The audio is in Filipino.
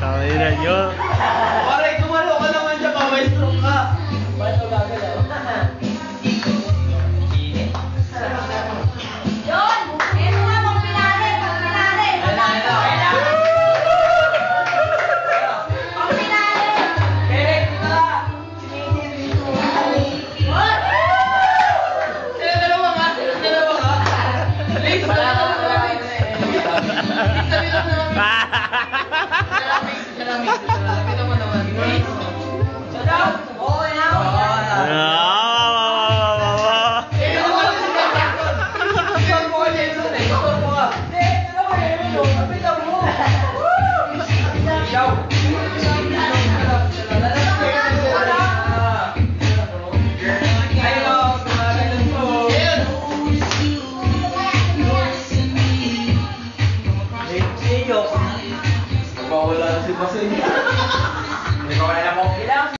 Tangina nyo. namin. Kita mo naman. Shut up! Oo, yan. Thank you. Bawala na si Basing. Hindi ko kaya na mong ilang.